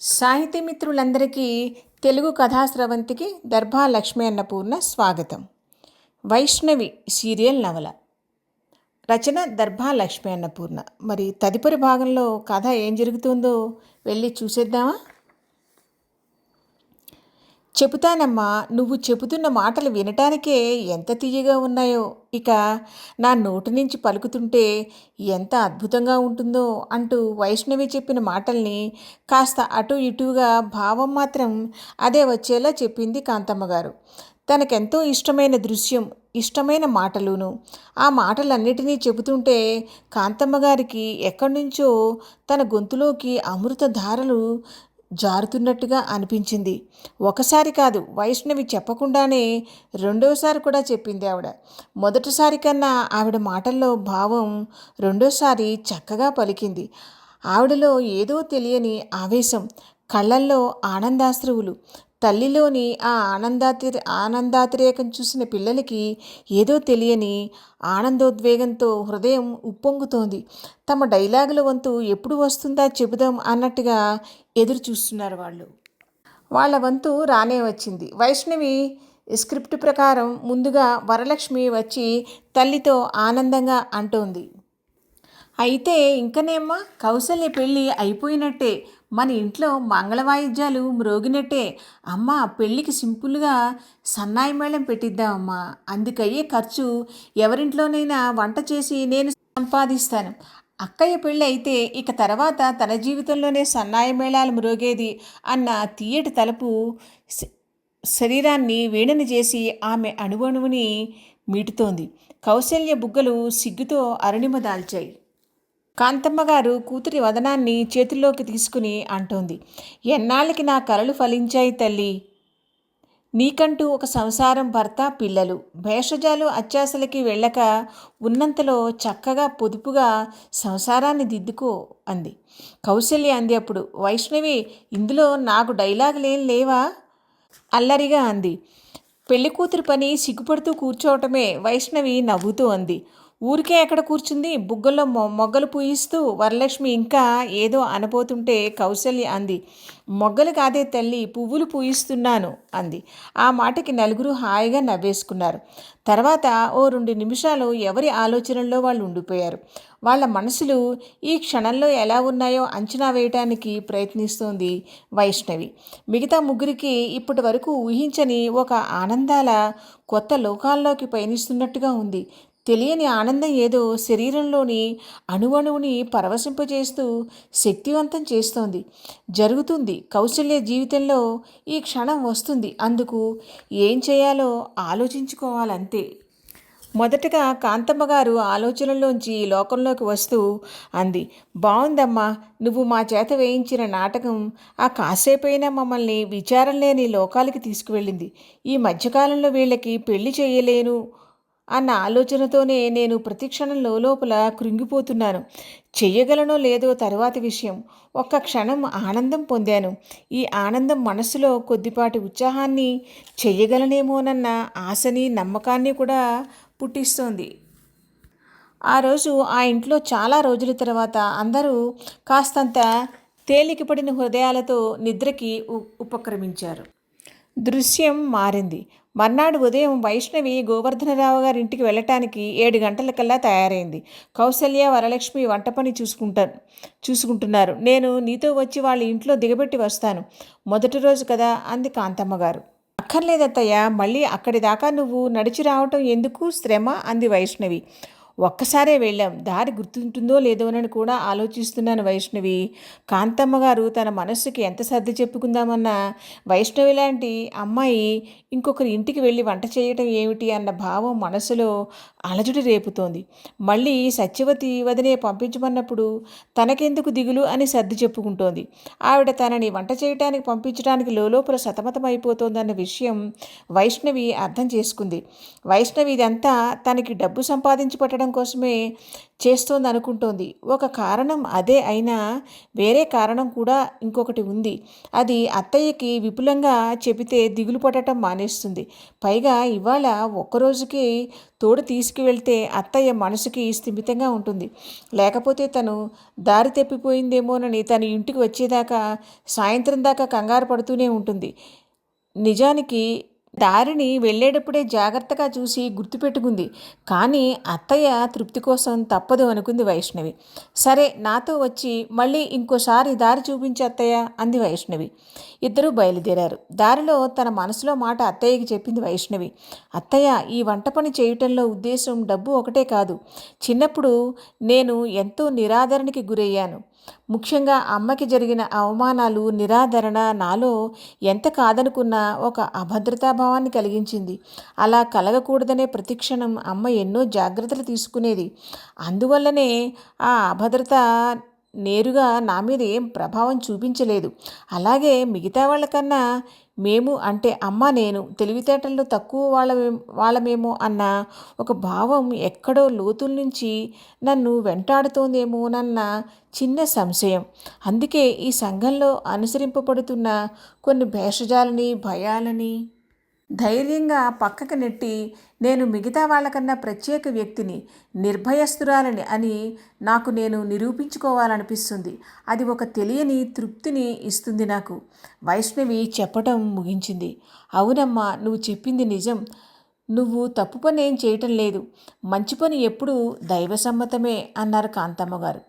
సాహితీ మిత్రులందరికీ తెలుగు కథాస్రవంతికి దర్భా లక్ష్మీ అన్నపూర్ణ స్వాగతం. వైష్ణవి సీరియల్ నవల. రచన దర్భా లక్ష్మీ అన్నపూర్ణ మరి తదుపరి భాగంలో కథ ఏం జరుగుతుందో వెళ్ళి చూసేద్దామా? చెబుతానమ్మా నువ్వు చెబుతున్న మాటలు వినటానికే ఎంత తీయగా ఉన్నాయో. ఇక నా నోటి నుంచి పలుకుతుంటే ఎంత అద్భుతంగా ఉంటుందో అంటూ వైష్ణవి చెప్పిన మాటల్ని కాస్త అటు ఇటుగా భావం మాత్రం అదే వచ్చేలా చెప్పింది కాంతమ్మ గారు తనకెంతో ఇష్టమైన దృశ్యం ఇష్టమైన మాటలును. ఆ మాటలన్నిటినీ చెబుతుంటే కాంతమ్మ గారికి ఎక్కడి నుంచో తన గొంతులోకి అమృత ధారలు జారుతున్నట్టుగా అనిపించింది. ఒకసారి కాదు వైష్ణవి చెప్పకుండానే రెండోసారి కూడా చెప్పింది ఆవిడ. మొదటిసారి కన్నా ఆవిడ మాటల్లో భావం రెండోసారి చక్కగా పలికింది. ఆవిడలో ఏదో తెలియని ఆవేశం కళ్ళల్లో ఆనందాశ్రువులు. తల్లిలోని ఆ ఆనందాతి ఆనందాతిరేకం చూసిన పిల్లలకి ఏదో తెలియని ఆనందోద్వేగంతో హృదయం ఉప్పొంగుతోంది. తమ డైలాగుల వంతు ఎప్పుడు వస్తుందా చెబుదాం అన్నట్టుగా ఎదురు చూస్తున్నారు వాళ్ళు. వాళ్ళ వంతు రానే వచ్చింది. వైష్ణవి స్క్రిప్ట్ ప్రకారం ముందుగా వరలక్ష్మి వచ్చి తల్లితో ఆనందంగా అంటోంది. అయితే ఇంకనేమ్మా కౌశల్య పెళ్ళి అయిపోయినట్టే. మన ఇంట్లో మంగళ వాయిద్యాలు మ్రోగినట్టే. అమ్మ పెళ్ళికి సింపుల్గా సన్నాయి మేళం పెట్టిద్దామమ్మా. అందుకయ్యే ఖర్చు ఎవరింట్లోనైనా వంట చేసి నేను సంపాదిస్తాను. అక్కయ్య పెళ్ళి అయితే ఇక తర్వాత తన జీవితంలోనే సన్నాయి మేళాలు మ్రోగేది అన్న తీయటి తలుపు శరీరాన్ని వీణని చేసి ఆమె అణువణువుని మీటుతోంది. కౌశల్య బుగ్గలు సిగ్గుతో అరుణిమ దాల్చాయి. కాంతమ్మ గారు కూతురి వదనాన్ని చేతుల్లోకి తీసుకుని అంటోంది. ఎన్నాళ్ళకి నా కలలు ఫలించాయి తల్లి. నీకంటూ ఒక సంసారం భర్త పిల్లలు. భేషజాలు అత్యాసలకి వెళ్ళక ఉన్నంతలో చక్కగా పొదుపుగా సంసారాన్ని దిద్దుకో అంది. కౌశల్య అంది అప్పుడు వైష్ణవి ఇందులో నాకు డైలాగులేం లేవా? అల్లరిగా అంది. పెళ్ళి కూతురు పని సిగ్గుపడుతూ కూర్చోవటమే వైష్ణవి నవ్వుతూ అంది. ఊరికే ఎక్కడ కూర్చుంది? బుగ్గల్లో మొగ్గలు పూయిస్తూ వరలక్ష్మి ఇంకా ఏదో అనబోతుంటే కౌశల్య అంది. మొగ్గలు కాదే తల్లి పువ్వులు పూయిస్తున్నాను అంది. ఆ మాటకి నలుగురు హాయిగా నవ్వేసుకున్నారు. తర్వాత ఓ రెండు నిమిషాలు ఎవరి ఆలోచనల్లో వాళ్ళు ఉండిపోయారు. వాళ్ళ మనసులు ఈ క్షణంలో ఎలా ఉన్నాయో అంచనా వేయటానికి ప్రయత్నిస్తోంది వైష్ణవి. మిగతా ముగ్గురికి ఇప్పటి వరకు ఊహించని ఒక ఆనందాల కొత్త లోకాల్లోకి పయనిస్తున్నట్టుగా ఉంది. తెలియని ఆనందం ఏదో శరీరంలోని అణువణువుని పరవశింపజేస్తూ శక్తివంతం చేస్తోంది. జరుగుతుంది. కౌశల్య జీవితంలో ఈ క్షణం వస్తుంది. అందుకు ఏం చేయాలో ఆలోచించుకోవాలంతే. మొదటగా కాంతమ్మ గారు ఆలోచనల్లోంచి లోకంలోకి వస్తూ అంది. బాగుందమ్మా నువ్వు మా చేత వేయించిన నాటకం ఆ కాసేపైనా మమ్మల్ని విచారం లేని లోకాలకి తీసుకువెళ్ళింది. ఈ మధ్యకాలంలో వీళ్ళకి పెళ్ళి చేయలేను. అన్న ఆలోచనతోనే నేను ప్రతిక్షణం లోపల కృంగిపోతున్నాను. చెయ్యగలనో లేదో తరువాతి విషయం. ఒక్క క్షణం ఆనందం పొందాను. ఈ ఆనందం మనసులో కొద్దిపాటి ఉత్సాహాన్ని చెయ్యగలనేమోనన్న ఆశని నమ్మకాన్ని కూడా పుట్టిస్తోంది. ఆ రోజు ఆ ఇంట్లో చాలా రోజుల తర్వాత అందరూ కాస్తంత తేలికపడిన హృదయాలతో నిద్రకి ఉపక్రమించారు. దృశ్యం మారింది. మర్నాడు ఉదయం వైష్ణవి గోవర్ధనరావు గారి ఇంటికి వెళ్ళటానికి ఏడు గంటలకల్లా తయారైంది. కౌసల్య వరలక్ష్మి వంట పని చూసుకుంటాను చూసుకుంటున్నారు. నేను నీతో వచ్చి వాళ్ళ ఇంట్లో దిగబెట్టి వస్తాను. మొదటి రోజు కదా అంది కాంతమ్మ గారు. అక్కర్లేదత్తయ్య మళ్ళీ అక్కడి దాకా నువ్వు నడిచి రావటం ఎందుకు శ్రమ? అంది వైష్ణవి. ఒక్కసారే వెళ్ళాం. దారి గుర్తుంటుందో లేదోనని కూడా ఆలోచిస్తున్నాను వైష్ణవి. కాంతమ్మ గారు తన మనస్సుకి ఎంత సర్ది చెప్పుకుందామన్నా వైష్ణవి లాంటి అమ్మాయి ఇంకొకరి ఇంటికి వెళ్ళి వంట చేయటం ఏమిటి అన్న భావం మనసులో అలజడి రేపుతోంది. మళ్ళీ సత్యవతి వదినే పంపించమన్నప్పుడు తనకెందుకు దిగులు అని సర్ది చెప్పుకుంటోంది. ఆవిడ తనని వంట చేయటానికి పంపించడానికి లోపల సతమతమైపోతోందన్న విషయం వైష్ణవి అర్థం చేసుకుంది. వైష్ణవి ఇదంతా తనకి డబ్బు సంపాదించి పట్టడం కారణం కోసమే చేస్తోంది అనుకుంటోంది ఒక కారణం అదే అయినా వేరే కారణం కూడా ఇంకొకటి ఉంది. అది అత్తయ్యకి విపులంగా చెబితే దిగులు పడటం మానేస్తుంది. పైగా ఇవాళ ఒక్కరోజుకి తోడు తీసుకువెళ్తే అత్తయ్య మనసుకి స్థిమితంగా ఉంటుంది. లేకపోతే తను దారి తప్పిపోయిందేమోనని తను ఇంటికి వచ్చేదాకా సాయంత్రం దాకా కంగారు పడుతూనే ఉంటుంది. నిజానికి దారిని వెళ్ళేటప్పుడే జాగ్రత్తగా చూసి గుర్తుపెట్టుకుంది. కానీ అత్తయ్య తృప్తి కోసం తప్పదు అనుకుంది వైష్ణవి. సరే నాతో వచ్చి మళ్ళీ ఇంకోసారి దారి చూపించి అత్తయ్య అంది వైష్ణవి. ఇద్దరూ బయలుదేరారు. దారిలో తన మనసులో మాట అత్తయ్యకి చెప్పింది వైష్ణవి. అత్తయ్య ఈ వంట పని చేయటంలో ఉద్దేశం డబ్బు ఒకటే కాదు. చిన్నప్పుడు నేను ఎంతో నిరాదరణకి గురయ్యాను. ముఖ్యంగా అమ్మకి జరిగిన అవమానాలు నిరాదరణ నాలో ఎంత కాదనుకున్నా ఒక అభద్రతాభావాన్ని కలిగించింది. అలా కలగకూడదనే ప్రతిక్షణం అమ్మ ఎన్నో జాగ్రత్తలు తీసుకునేది. అందువల్లనే ఆ అభద్రత నేరుగా నా మీద ఏం ప్రభావం చూపించలేదు. అలాగే మిగతా వాళ్ళకన్నా మేము అంటే అమ్మ నేను తెలివితేటల్లో తక్కువ వాళ్ళ వాళ్ళమేమో అన్న ఒక భావం ఎక్కడో లోతుల నుంచి నన్ను వెంటాడుతోందేమోనన్న చిన్న సంశయం. అందుకే ఈ సంఘంలో అనుసరింపబడుతున్న కొన్ని భేషజాలని భయాలని ధైర్యంగా పక్కకు నెట్టి నేను మిగతా వాళ్ళకన్నా ప్రత్యేక వ్యక్తిని నిర్భయస్తురాలని అని నాకు నేను నిరూపించుకోవాలనిపిస్తుంది. అది ఒక తెలియని తృప్తిని ఇస్తుంది నాకు. వైష్ణవి చెప్పటం ముగించింది. అవునమ్మా నువ్వు చెప్పింది నిజం. నువ్వు తప్పు పని ఏం చేయటం లేదు. మంచి పని ఎప్పుడూ దైవసమ్మతమే అన్నారు కాంతమ్మ గారు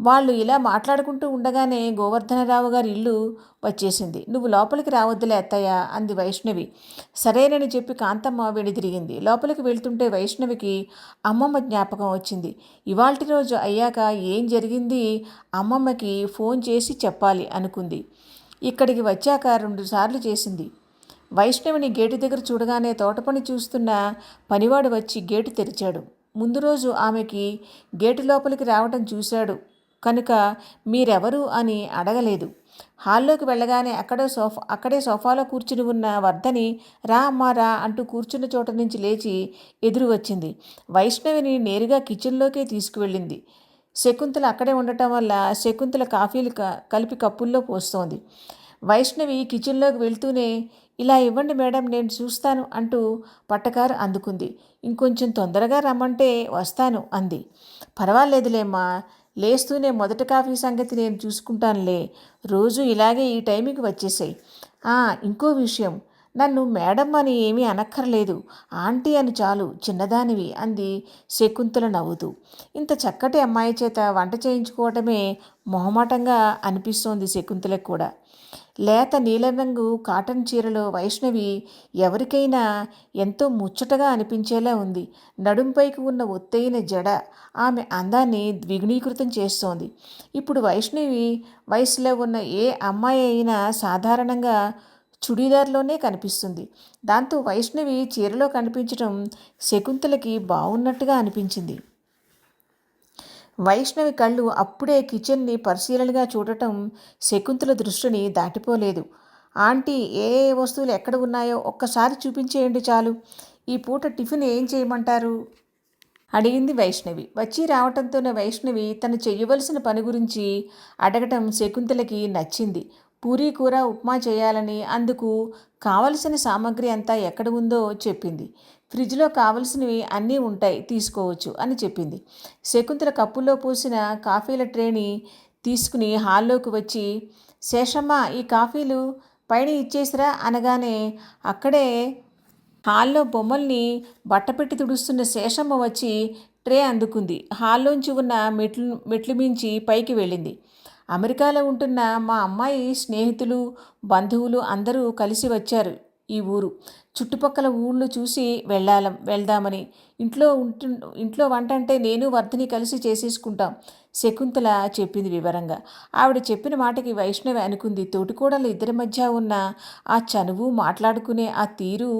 వాళ్ళు ఇలా మాట్లాడుకుంటూ ఉండగానే గోవర్ధనరావు గారి ఇల్లు వచ్చేసింది. నువ్వు లోపలికి రావద్దులే అత్తయ్య అంది వైష్ణవి. సరేనని చెప్పి కాంతమ్మ తిరిగింది. లోపలికి వెళ్తుంటే వైష్ణవికి అమ్మమ్మ జ్ఞాపకం వచ్చింది. ఇవాల్టి రోజు అయ్యాక ఏం జరిగింది? అమ్మమ్మకి ఫోన్ చేసి చెప్పాలి అనుకుంది. ఇక్కడికి వచ్చాక రెండుసార్లు చేసింది. వైష్ణవిని గేటు దగ్గర చూడగానే తోటపని చూస్తున్న పనివాడు వచ్చి గేటు తెరిచాడు. ముందు రోజు ఆమెకి గేటు లోపలికి రావటం చూశాడు. కనుక మీరెవరు అని అడగలేదు. హాల్లోకి వెళ్ళగానే అక్కడే సోఫా అక్కడే సోఫాలో కూర్చుని ఉన్న వర్ధని రా అమ్మా రా అంటూ కూర్చున్న చోట నుంచి లేచి ఎదురు వచ్చింది. వైష్ణవిని నేరుగా కిచెన్లోకే తీసుకువెళ్ళింది. శకుంతల అక్కడే ఉండటం వల్ల శకుంతల కాఫీలు కలిపి కప్పుల్లో పోస్తోంది. వైష్ణవి కిచెన్లోకి వెళ్తూనే ఇలా ఇవ్వండి మేడం నేను చూస్తాను అంటూ పట్టకారు అందుకుంది. ఇంకొంచెం తొందరగా రమ్మంటే వస్తాను అంది. పర్వాలేదులేమ్మా లేస్తూనే మొదటి కాఫీ సంగతి నేను చూసుకుంటానులే. రోజు ఇలాగే ఈ టైంకి వచ్చేసాయి. ఇంకో విషయం. నన్ను మేడం అని ఏమీ అనక్కర్లేదు. ఆంటీ అని చాలు చిన్నదానివి అంది శకుంతల నవ్వుతూ. ఇంత చక్కటి అమ్మాయి చేత వంట చేయించుకోవటమే మొహమాటంగా అనిపిస్తోంది శకుంతలకు కూడా. లేత నీలరంగు కాటన్ చీరలో వైష్ణవి ఎవరికైనా ఎంతో ముచ్చటగా అనిపించేలా ఉంది. నడుంపైకి ఉన్న ఒత్తైన జడ ఆమె అందాన్ని ద్విగుణీకృతం చేస్తోంది. ఇప్పుడు వైష్ణవి వయసులో ఉన్న ఏ అమ్మాయి అయినా సాధారణంగా చుడీదార్లోనే కనిపిస్తుంది. దాంతో వైష్ణవి చీరలో కనిపించడం శకుంతలకి బాగున్నట్టుగా అనిపించింది. వైష్ణవి కళ్ళు అప్పుడే కిచెన్ని పరిశీలనగా చూడటం శకుంతల దృష్టిని దాటిపోలేదు. ఆంటీ ఏ ఏ వస్తువులు ఎక్కడ ఉన్నాయో ఒక్కసారి చూపించేయండి చాలు. ఈ పూట టిఫిన్ ఏం చేయమంటారు? అడిగింది వైష్ణవి. వచ్చి రావటంతోనే వైష్ణవి తను చేయవలసిన పని గురించి అడగటం శకుంతలకి నచ్చింది. పూరీ కూర ఉప్మా చేయాలని అందుకు కావలసిన సామాగ్రి అంతా ఎక్కడ ఉందో చెప్పింది. ఫ్రిడ్జ్లో కావలసినవి అన్నీ ఉంటాయి తీసుకోవచ్చు అని చెప్పింది. శకుంతల కప్పుల్లో పోసిన కాఫీల ట్రేని తీసుకుని హాల్లోకి వచ్చి శేషమ్మ ఈ కాఫీలు పైన ఇచ్చేసిరా అనగానే అక్కడే హాల్లో బొమ్మల్ని బట్టపెట్టి తుడుస్తున్న శేషమ్మ వచ్చి ట్రే అందుకుంది. హాల్లోంచి ఉన్న మెట్లు మెట్లు మించి పైకి వెళ్ళింది. అమెరికాలో ఉంటున్న మా అమ్మాయి స్నేహితులు బంధువులు అందరూ కలిసి వచ్చారు ఈ ఊరు. చుట్టుపక్కల ఊళ్ళు చూసి వెళ్ళాలం వెళ్దామని. ఇంట్లో ఉంటు ఇంట్లో వంట అంటే నేను వర్ధిని కలిసి చేసేసుకుంటాం శకుంతల చెప్పింది వివరంగా. ఆవిడ చెప్పిన మాటకి వైష్ణవి అనుకుంది. తోటికోడలు ఇద్దరి మధ్య ఉన్న ఆ చనువు మాట్లాడుకునే ఆ తీరు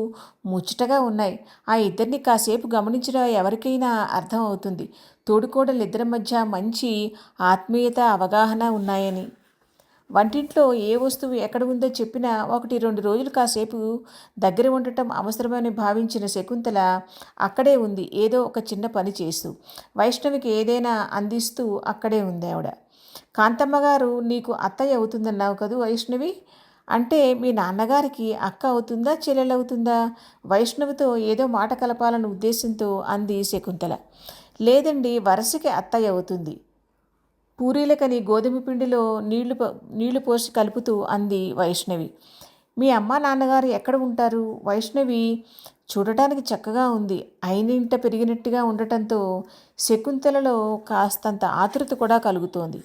ముచ్చటగా ఉన్నాయి. ఆ ఇద్దరిని కాసేపు గమనించడం ఎవరికైనా అర్థం అవుతుంది. తోడుకోడలిద్దరి మధ్య మంచి ఆత్మీయత అవగాహన ఉన్నాయని. వంటింట్లో ఏ వస్తువు ఎక్కడ ఉందో చెప్పినా ఒకటి రెండు రోజులు కాసేపు దగ్గర ఉండటం అవసరమని భావించిన శకుంతల అక్కడే ఉంది ఏదో ఒక చిన్న పని చేస్తూ. వైష్ణవికి ఏదైనా అందిస్తూ అక్కడే ఉంది ఆవిడ. కాంతమ్మ గారు నీకు అత్తయ్య అవుతుందన్నావు కదూ వైష్ణవి? అంటే మీ నాన్నగారికి అక్క అవుతుందా చెల్లెలవుతుందా? వైష్ణవితో ఏదో మాట కలపాలన్న ఉద్దేశంతో అంది శకుంతల. లేదండి వరసకి అత్తయ్య అవుతుంది. పూరీలకని గోధుమ పిండిలో నీళ్ళు నీళ్ళు పోసి కలుపుతూ అంది వైష్ణవి. మీ అమ్మ నాన్నగారు ఎక్కడ ఉంటారు? వైష్ణవి చూడటానికి చక్కగా ఉంది. అయినింట పెరిగినట్టుగా ఉండటంతో శకుంతలలో కాస్తంత ఆతృత కూడా కలుగుతోంది.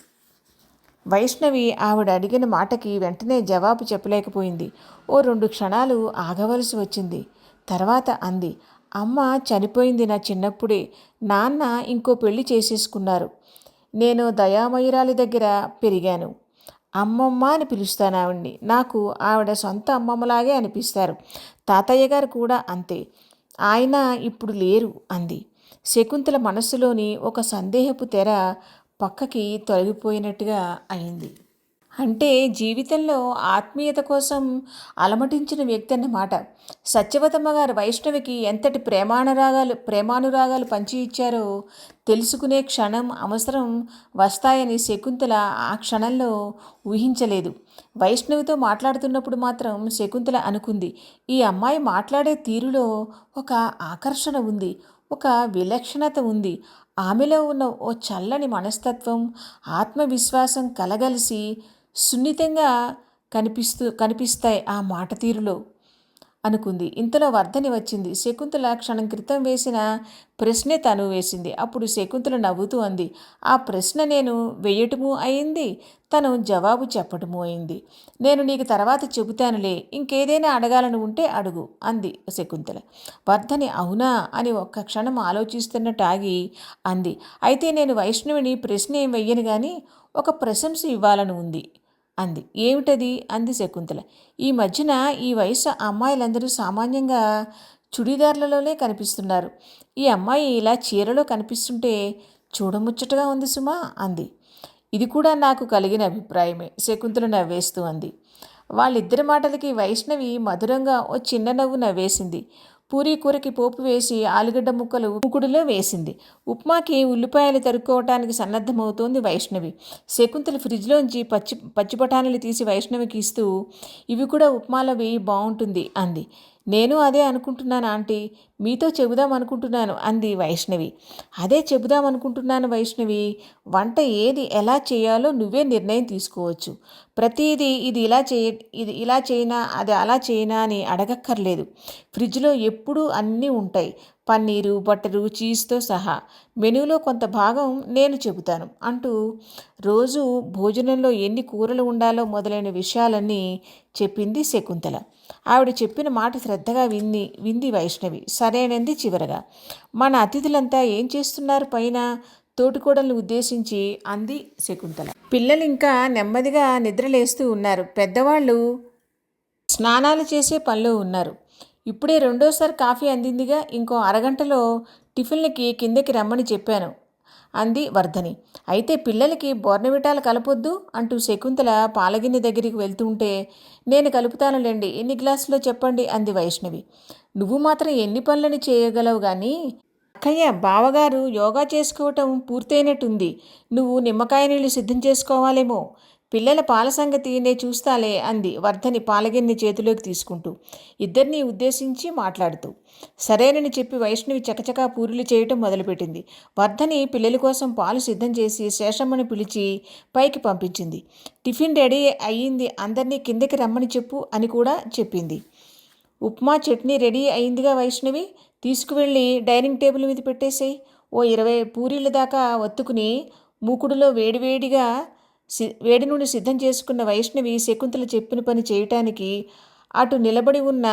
వైష్ణవి ఆవిడ అడిగిన మాటకి వెంటనే జవాబు చెప్పలేకపోయింది. ఓ రెండు క్షణాలు ఆగవలసి వచ్చింది. తర్వాత అంది అమ్మ చనిపోయింది నా చిన్నప్పుడే. నాన్న ఇంకో పెళ్ళి చేసేసుకున్నారు. నేను దయామయురాలి దగ్గర పెరిగాను. అమ్మమ్మ అని పిలుస్తాను ఆవిడ్ని. నాకు ఆవిడ సొంత అమ్మమ్మలాగే అనిపిస్తారు. తాతయ్య గారు కూడా అంతే. ఆయన ఇప్పుడు లేరు అంది. శకుంతల మనస్సులోని ఒక సందేహపు తెర పక్కకి తొలగిపోయినట్టుగా అయింది. అంటే జీవితంలో ఆత్మీయత కోసం అలమటించిన వ్యక్తి అన్నమాట. సత్యవతమ్మ గారు వైష్ణవికి ఎంతటి ప్రేమానురాగాలు ప్రేమానురాగాలు పంచి ఇచ్చారో తెలుసుకునే క్షణం అవసరం వస్తాయని శకుంతల ఆ క్షణంలో ఊహించలేదు. వైష్ణవితో మాట్లాడుతున్నప్పుడు మాత్రం శకుంతల అనుకుంది ఈ అమ్మాయి మాట్లాడే తీరులో ఒక ఆకర్షణ ఉంది ఒక విలక్షణత ఉంది. ఆమెలో ఉన్న ఓ చల్లని మనస్తత్వం ఆత్మవిశ్వాసం కలగలిసి సున్నితంగా కనిపిస్తూ కనిపిస్తాయి ఆ మాట తీరులో అనుకుంది. ఇంతలో వర్ధని వచ్చింది. శకుంతల క్షణం క్రితం వేసిన ప్రశ్నే తను వేసింది. అప్పుడు శకుంతల నవ్వుతూ అంది ఆ ప్రశ్న నేను వేయటము అయింది? తను జవాబు చెప్పటము అయింది. నేను నీకు తర్వాత చెబుతానులే. ఇంకేదైనా అడగాలని ఉంటే అడుగు అంది శకుంతల. వర్ధని అవునా? అని ఒక్క క్షణం ఆలోచిస్తున్నట్టు ఆగి అంది. అయితే నేను వైష్ణవిని ప్రశ్న ఏం వెయ్యను కానీ ఒక ప్రశంస ఇవ్వాలని ఉంది. అంది. ఏమిటది? అంది శకుంతల. ఈ మధ్యన ఈ వయసు అమ్మాయిలందరూ సామాన్యంగా చుడిదార్లలోనే కనిపిస్తున్నారు. ఈ అమ్మాయి ఇలా చీరలో కనిపిస్తుంటే చూడముచ్చటగా ఉంది సుమా అంది. ఇది కూడా నాకు కలిగిన అభిప్రాయమే శకుంతల నవ్వేస్తూ అంది. వాళ్ళిద్దరి మాటలకి వైష్ణవి మధురంగా ఓ చిన్న నవ్వు నవ్వేసింది. పూరీ కూరకి పోపు వేసి ఆలుగడ్డ ముక్కలు ముకుడులో వేసింది. ఉప్మాకి ఉల్లిపాయలు తరుక్కోవటానికి సన్నద్ధమవుతోంది వైష్ణవి. శకుంతలు ఫ్రిడ్జ్లోంచి పచ్చి పచ్చి తీసి వైష్ణవికి ఇస్తూ ఇవి కూడా ఉప్మాలో వేయి బాగుంటుంది అంది. నేను అదే అనుకుంటున్నాను ఆంటీ. మీతో చెబుదాం అనుకుంటున్నాను అంది వైష్ణవి. అదే చెబుదాం అనుకుంటున్నాను వైష్ణవి. వంట ఏది ఎలా చేయాలో నువ్వే నిర్ణయం తీసుకోవచ్చు. ప్రతిదీ ఇది ఇలా చేయ ఇది ఇలా చేయనా అది అలా చేయనా అని అడగక్కర్లేదు. ఫ్రిడ్జ్లో ఎప్పుడూ అన్నీ ఉంటాయి. పన్నీరు బట్టరు చీజ్తో సహా. మెనూలో కొంత భాగం నేను చెబుతాను అంటూ రోజు భోజనంలో ఎన్ని కూరలు ఉండాలో మొదలైన విషయాలన్నీ చెప్పింది శకుంతల. ఆవిడ చెప్పిన మాట శ్రద్ధగా వింది వింది వైష్ణవి. సరైనది చివరగా. మన అతిథులంతా ఏం చేస్తున్నారు పైన? తోటికోడల్ని ఉద్దేశించి అంది శకుంతల. పిల్లలు ఇంకా నెమ్మదిగా నిద్రలేస్తూ ఉన్నారు. పెద్దవాళ్ళు స్నానాలు చేసే పనిలో ఉన్నారు. ఇప్పుడే రెండోసారి కాఫీ అందిందిగా. ఇంకో అరగంటలో టిఫిన్లకి కిందకి రమ్మని చెప్పాను. అంది వర్ధని. అయితే పిల్లలకి బోర్నవిటాలు కలపొద్దు అంటూ శకుంతల పాలగిన్నె దగ్గరికి వెళ్తుంటే నేను కలుపుతానులేండి ఎన్ని గ్లాసులో చెప్పండి అంది వైష్ణవి. నువ్వు మాత్రం ఎన్ని పనులని చేయగలవు కానీ అక్కయ్య బావగారు యోగా చేసుకోవటం పూర్తయినట్టుంది. నువ్వు నిమ్మకాయ నీళ్ళు సిద్ధం చేసుకోవాలేమో. పిల్లల పాల సంగతి నే చూస్తాలే అంది వర్ధని పాలగిన్ని చేతిలోకి తీసుకుంటూ. ఇద్దరినీ ఉద్దేశించి మాట్లాడుతూ. సరేనని చెప్పి వైష్ణవి చకచకా పూరీలు చేయటం మొదలుపెట్టింది. వర్ధని పిల్లల కోసం పాలు సిద్ధం చేసి శేషమ్మని పిలిచి పైకి పంపించింది. టిఫిన్ రెడీ అయ్యింది. అందరినీ కిందకి రమ్మని చెప్పు అని కూడా చెప్పింది. ఉప్మా చట్నీ రెడీ అయిందిగా వైష్ణవి. తీసుకువెళ్ళి డైనింగ్ టేబుల్ మీద పెట్టేసేయి. ఓ ఇరవై పూరీల దాకా ఒత్తుకుని మూకుడులో వేడివేడిగా వేడి నుండి సిద్ధం చేసుకున్న వైష్ణవి శకుంతల చెప్పిన పని చేయటానికి అటు నిలబడి ఉన్న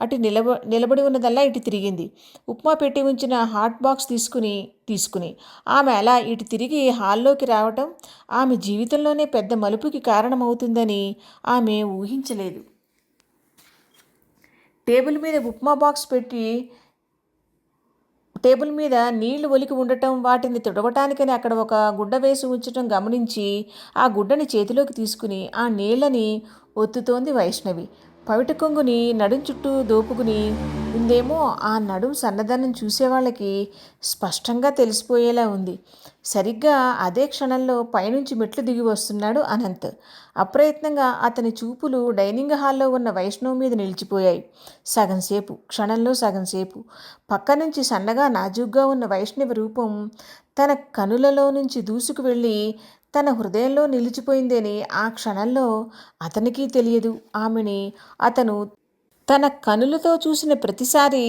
అటు నిలబ నిలబడి ఉన్నదల్లా ఇటు తిరిగింది. ఉప్మా పెట్టి ఉంచిన హాట్ బాక్స్ తీసుకుని తీసుకుని. ఆమె అలా ఇటు తిరిగి హాల్లోకి రావటం ఆమె జీవితంలోనే పెద్ద మలుపుకి కారణమవుతుందని ఆమె ఊహించలేదు. టేబుల్ మీద ఉప్మా బాక్స్ పెట్టి టేబుల్ మీద నీళ్ళు ఒలికి ఉండటం వాటిని తుడవటానికని అక్కడ ఒక గుడ్డ వేసి ఉంచటం గమనించి ఆ గుడ్డని చేతిలోకి తీసుకుని ఆ నీళ్ళని ఒత్తుతోంది వైష్ణవి. పవిట కొంగుని నడుం చుట్టూ దోపుకుని ఉందేమో ఆ నడుం సన్నదనం చూసేవాళ్ళకి స్పష్టంగా తెలిసిపోయేలా ఉంది. సరిగ్గా అదే క్షణంలో పైనుంచి మెట్లు దిగి వస్తున్నాడు అనంత్. అప్రయత్నంగా అతని చూపులు డైనింగ్ హాల్లో ఉన్న వైష్ణవ్ మీద నిలిచిపోయాయి. సగం సేపు క్షణంలో సగం సేపు. పక్క నుంచి సన్నగా నాజూగ్గా ఉన్న వైష్ణవి రూపం తన కనులలో నుంచి దూసుకు వెళ్ళి తన హృదయంలో నిలిచిపోయిందని ఆ క్షణంలో అతనికి తెలియదు. ఆమెని అతను తన కనులతో చూసిన ప్రతిసారి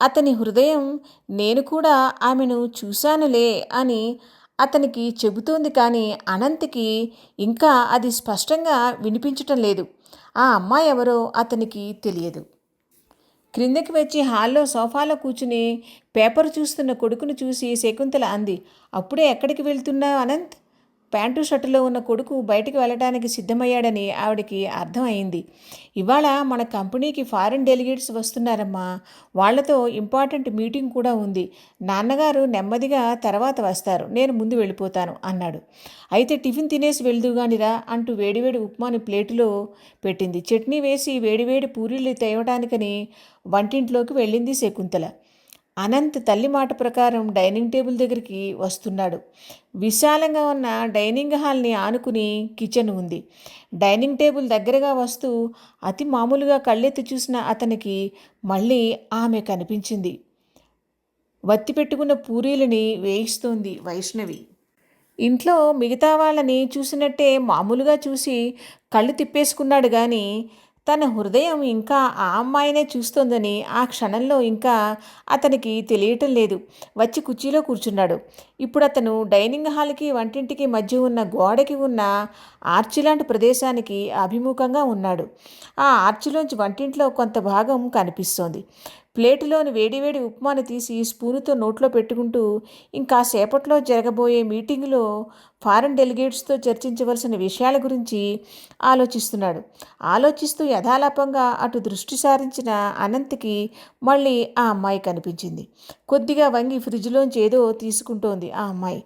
అతని హృదయం నేను కూడా ఆమెను చూశానులే అని అతనికి చెబుతోంది కానీ అనంత్కి ఇంకా అది స్పష్టంగా వినిపించటం లేదు. ఆ అమ్మాయి ఎవరో అతనికి తెలియదు. క్రిందకి వచ్చి హాల్లో సోఫాలో కూర్చుని పేపర్ చూస్తున్న కొడుకును చూసి శకుంతల అంది అప్పుడే ఎక్కడికి వెళ్తున్నావు అనంత్? ప్యాంటు షర్టులో ఉన్న కొడుకు బయటికి వెళ్ళడానికి సిద్ధమయ్యాడని ఆవిడకి అర్థమైంది. ఇవాళ మన కంపెనీకి ఫారిన్ డెలిగేట్స్ వస్తున్నారమ్మా. వాళ్ళతో ఇంపార్టెంట్ మీటింగ్ కూడా ఉంది. నాన్నగారు నెమ్మదిగా తర్వాత వస్తారు. నేను ముందు వెళ్ళిపోతాను అన్నాడు. అయితే టిఫిన్ తినేసి వెళ్దుగానిరా అంటూ వేడివేడి ఉప్మాని ప్లేటులో పెట్టింది. చట్నీ వేసి వేడివేడి పూరీలు తేవటానికని వంటింట్లోకి వెళ్ళింది శకుంతల. అనంత్ తల్లి మాట ప్రకారం డైనింగ్ టేబుల్ దగ్గరికి వస్తున్నాడు. విశాలంగా ఉన్న డైనింగ్ హాల్ని ఆనుకుని కిచెన్ ఉంది. డైనింగ్ టేబుల్ దగ్గరగా వస్తూ అతి మామూలుగా కళ్ళెత్తి చూసిన అతనికి మళ్ళీ ఆమె కనిపించింది. వత్తి పెట్టుకున్న పూరీలని వేయిస్తోంది వైష్ణవి. ఇంట్లో మిగతా వాళ్ళని చూసినట్టే మామూలుగా చూసి కళ్ళు తిప్పేసుకున్నాడు కానీ తన హృదయం ఇంకా ఆ అమ్మాయినే చూస్తోందని ఆ క్షణంలో ఇంకా అతనికి తెలియటం లేదు. వచ్చి కుర్చీలో కూర్చున్నాడు. ఇప్పుడు అతను డైనింగ్ హాల్కి వంటింటికి మధ్య ఉన్న గోడకి ఉన్న ఆర్చి లాంటి ప్రదేశానికి అభిముఖంగా ఉన్నాడు. ఆ ఆర్చిలోంచి వంటింట్లో కొంత భాగం కనిపిస్తోంది. ప్లేటులోని వేడివేడి ఉప్మాను తీసి స్పూనుతో నోట్లో పెట్టుకుంటూ ఇంకా సేపట్లో జరగబోయే మీటింగ్లో ఫారెన్ డెలిగేట్స్తో చర్చించవలసిన విషయాల గురించి ఆలోచిస్తున్నాడు. ఆలోచిస్తూ యథాలాపంగా అటు దృష్టి సారించిన అనంత్కి మళ్ళీ ఆ అమ్మాయి కనిపించింది. కొద్దిగా వంగి ఫ్రిడ్జ్లోంచి ఏదో తీసుకుంటోంది ఆ అమ్మాయి.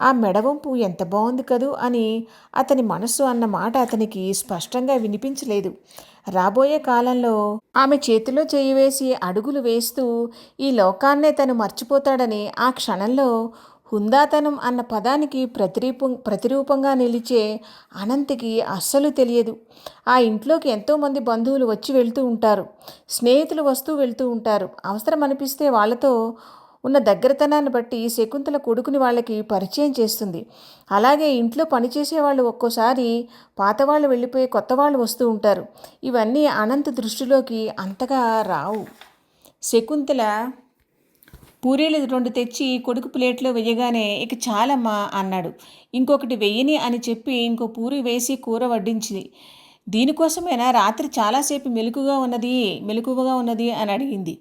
ఆ మెడవంపు ఎంత బాగుంది కదూ అని అతని మనస్సు అన్న మాట అతనికి స్పష్టంగా వినిపించలేదు. రాబోయే కాలంలో ఆమె చేతిలో చేయి వేసి అడుగులు వేస్తూ ఈ లోకాన్నే తను మర్చిపోతాడని ఆ క్షణంలో హుందాతనం అన్న పదానికి ప్రతిరూపం ప్రతిరూపంగా నిలిచే అనంతకి అస్సలు తెలియదు. ఆ ఇంట్లోకి ఎంతోమంది బంధువులు వచ్చి వెళ్తూ ఉంటారు. స్నేహితులు వస్తూ వెళ్తూ ఉంటారు. అవసరం అనిపిస్తే వాళ్ళతో ఉన్న దగ్గరతనాన్ని బట్టి శకుంతల కొడుకుని వాళ్ళకి పరిచయం చేస్తుంది. అలాగే ఇంట్లో పనిచేసే వాళ్ళు ఒక్కోసారి పాత వాళ్ళు వెళ్ళిపోయి కొత్త వాళ్ళు వస్తూ ఉంటారు. ఇవన్నీ అనంత దృష్టిలోకి అంతగా రావు. శకుంతల పూరీలు రెండు తెచ్చి కొడుకు ప్లేట్లో వేయగానే ఇక చాలమ్మా అన్నాడు. ఇంకొకటి వెయ్యని అని చెప్పి ఇంకో పూరి వేసి కూర వడ్డించింది. దీనికోసమైనా రాత్రి చాలాసేపు మెలకుగా ఉన్నది మెలకువగా ఉన్నది అని అడిగింది.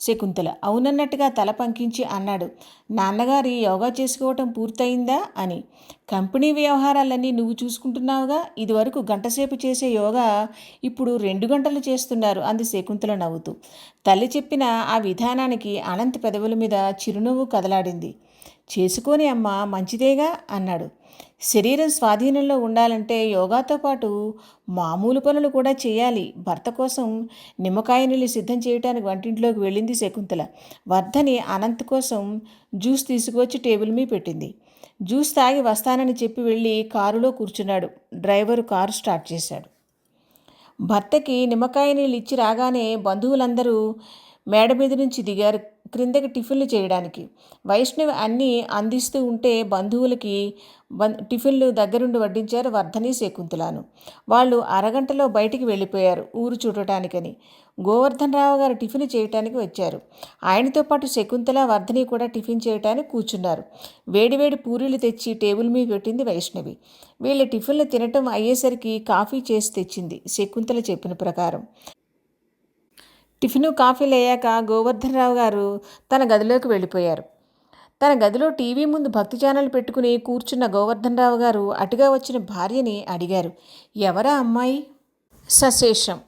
శకుంతల. అవునన్నట్టుగా తల పంకించి అన్నాడు. నాన్నగారి యోగా చేసుకోవటం పూర్తయిందా? అని. కంపెనీ వ్యవహారాలన్నీ నువ్వు చూసుకుంటున్నావుగా? ఇదివరకు గంటసేపు చేసే యోగా ఇప్పుడు రెండు గంటలు చేస్తున్నారు అంది శకుంతల నవ్వుతూ. తల్లి చెప్పిన ఆ విధానానికి అనంత పెదవుల మీద చిరునవ్వు కదలాడింది. చేసుకొని అమ్మ మంచిదేగా అన్నాడు. శరీరం స్వాధీనంలో ఉండాలంటే యోగాతో పాటు మామూలు పనులు కూడా చేయాలి. భర్త కోసం నిమ్మకాయ నీళ్ళు సిద్ధం చేయడానికి వంటింట్లోకి వెళ్ళింది శకుంతల. వర్ధని అనంత్ కోసం జ్యూస్ తీసుకువచ్చి టేబుల్ మీద పెట్టింది. జ్యూస్ తాగి వస్తానని చెప్పి వెళ్ళి కారులో కూర్చున్నాడు. డ్రైవరు కారు స్టార్ట్ చేశాడు. భర్తకి నిమ్మకాయ నీళ్ళు ఇచ్చి రాగానే బంధువులందరూ మేడ మీద నుంచి దిగారు. క్రిందకి టిఫిన్లు చేయడానికి. వైష్ణవి అన్నీ అందిస్తూ ఉంటే బంధువులకి టిఫిన్లు దగ్గరుండి వడ్డించారు వర్ధని శకుంతలాను. వాళ్ళు అరగంటలో బయటికి వెళ్ళిపోయారు ఊరు చూడటానికని. గోవర్ధన్ రావు గారు టిఫిన్ చేయటానికి వచ్చారు. ఆయనతో పాటు శకుంతల వర్ధని కూడా టిఫిన్ చేయటానికి కూర్చున్నారు. వేడివేడి పూరీలు తెచ్చి టేబుల్ మీద పెట్టింది వైష్ణవి. వీళ్ళ టిఫిన్లు తినటం అయ్యేసరికి కాఫీ చేసి తెచ్చింది శకుంతల చెప్పిన ప్రకారం. టిఫిను కాఫీలు అయ్యాక గోవర్ధనరావు గారు తన గదిలోకి వెళ్ళిపోయారు. తన గదిలో టీవీ ముందు భక్తి ఛానల్ పెట్టుకుని కూర్చున్న గోవర్ధనరావు గారు అటుగా వచ్చిన భార్యని అడిగారు. ఎవరా అమ్మాయి? సశేషం.